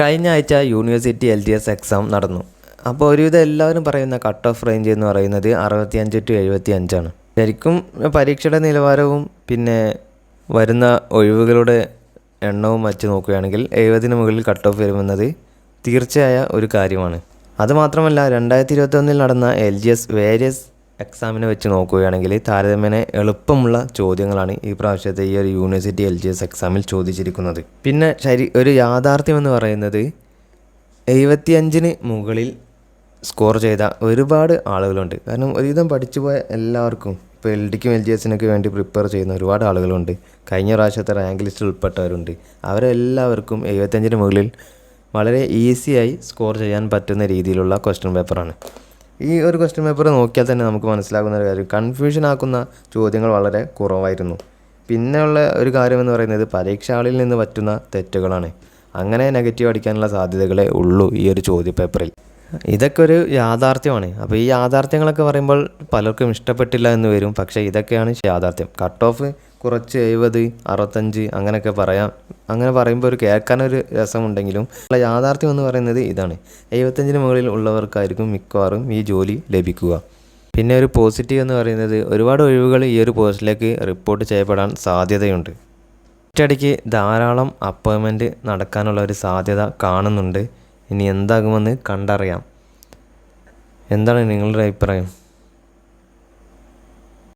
കഴിഞ്ഞ ആഴ്ച university L D S exam നടന്നു. അപ്പോൾ ഒരുവിധം എല്ലാവരും പറയുന്ന കട്ട് ഓഫ് റേഞ്ച് എന്ന് പറയുന്നത് അറുപത്തിയഞ്ച് ടു എഴുപത്തി അഞ്ചാണ് ശരിക്കും പരീക്ഷയുടെ നിലവാരവും പിന്നെ വരുന്ന ഒഴിവുകളുടെ എണ്ണവും വച്ച് നോക്കുകയാണെങ്കിൽ എഴുപതിന് മുകളിൽ കട്ട് ഓഫ് വരുമെന്നത് തീർച്ചയായ ഒരു കാര്യമാണ്. അതുമാത്രമല്ല രണ്ടായിരത്തി ഇരുപത്തൊന്നിൽ നടന്ന എൽ ജി എസ് വേരിയസ് എക്സാമിനെ വെച്ച് നോക്കുകയാണെങ്കിൽ താരതമ്യേന എളുപ്പമുള്ള ചോദ്യങ്ങളാണ് ഈ പ്രാവശ്യത്തെ ഈ ഒരു യൂണിവേഴ്സിറ്റി എൽ ജി എസ് എക്സാമിൽ ചോദിച്ചിരിക്കുന്നത്. പിന്നെ ശരി ഒരു യാഥാർത്ഥ്യം എന്ന് പറയുന്നത് എഴുപത്തിയഞ്ചിന് മുകളിൽ സ്കോർ ചെയ്ത ഒരുപാട് ആളുകളുണ്ട്. കാരണം ഒരുവിധം പഠിച്ചു പോയ എല്ലാവർക്കും ഇപ്പോൾ എൽ ഡിക്കും എൽ ജി എസിനൊക്കെ വേണ്ടി പ്രിപ്പയർ ചെയ്യുന്ന ഒരുപാട് ആളുകളുണ്ട്. കഴിഞ്ഞ പ്രാവശ്യത്തെ റാങ്ക് ലിസ്റ്റിൽ ഉൾപ്പെട്ടവരുണ്ട്. അവരെല്ലാവർക്കും എഴുപത്തഞ്ചിന് മുകളിൽ വളരെ ഈസിയായി സ്കോർ ചെയ്യാൻ പറ്റുന്ന രീതിയിലുള്ള ക്വസ്റ്റ്യൻ പേപ്പറാണ് ഈ ഒരു ക്വസ്റ്റ്യൻ പേപ്പർ നോക്കിയാൽ തന്നെ നമുക്ക് മനസ്സിലാകുന്ന ഒരു കാര്യം. കൺഫ്യൂഷൻ ആക്കുന്ന ചോദ്യങ്ങൾ വളരെ കുറവായിരുന്നു. പിന്നെയുള്ള ഒരു കാര്യമെന്ന് പറയുന്നത് പരീക്ഷാളിൽ നിന്ന് പറ്റുന്ന തെറ്റുകളാണ്. അങ്ങനെ നെഗറ്റീവ് അടിക്കാനുള്ള സാധ്യതകളെ ഉള്ളൂ ഈ ഒരു ചോദ്യപേപ്പറിൽ. ഇതൊക്കെ ഒരു യാഥാർത്ഥ്യമാണ്. അപ്പോൾ ഈ യാഥാർത്ഥ്യങ്ങളൊക്കെ പറയുമ്പോൾ പലർക്കും ഇഷ്ടപ്പെട്ടില്ല എന്ന് വരും. പക്ഷേ ഇതൊക്കെയാണ് യാഥാർത്ഥ്യം. കട്ട് ഓഫ് കുറച്ച് എഴുപത് അറുപത്തഞ്ച് അങ്ങനെയൊക്കെ പറയാം. അങ്ങനെ പറയുമ്പോൾ ഒരു കേൾക്കാനൊരു രസമുണ്ടെങ്കിലും ഉള്ള യാഥാർത്ഥ്യം എന്ന് പറയുന്നത് ഇതാണ്. എഴുപത്തഞ്ചിന് മുകളിൽ ഉള്ളവർക്കായിരിക്കും മിക്കവാറും ഈ ജോലി ലഭിക്കുക. പിന്നെ ഒരു പോസിറ്റീവ് എന്ന് പറയുന്നത് ഒരുപാട് ഒഴിവുകൾ ഈ ഒരു പോസ്റ്റിലേക്ക് റിപ്പോർട്ട് ചെയ്യപ്പെടാൻ സാധ്യതയുണ്ട്. ഒറ്റയടിക്ക് ധാരാളം അപ്പോയിൻമെന്റ് നടക്കാനുള്ള ഒരു സാധ്യത കാണുന്നുണ്ട്. ഇനി എന്താകുമെന്ന് കണ്ടറിയാം. എന്താണ് നിങ്ങളുടെ അഭിപ്രായം?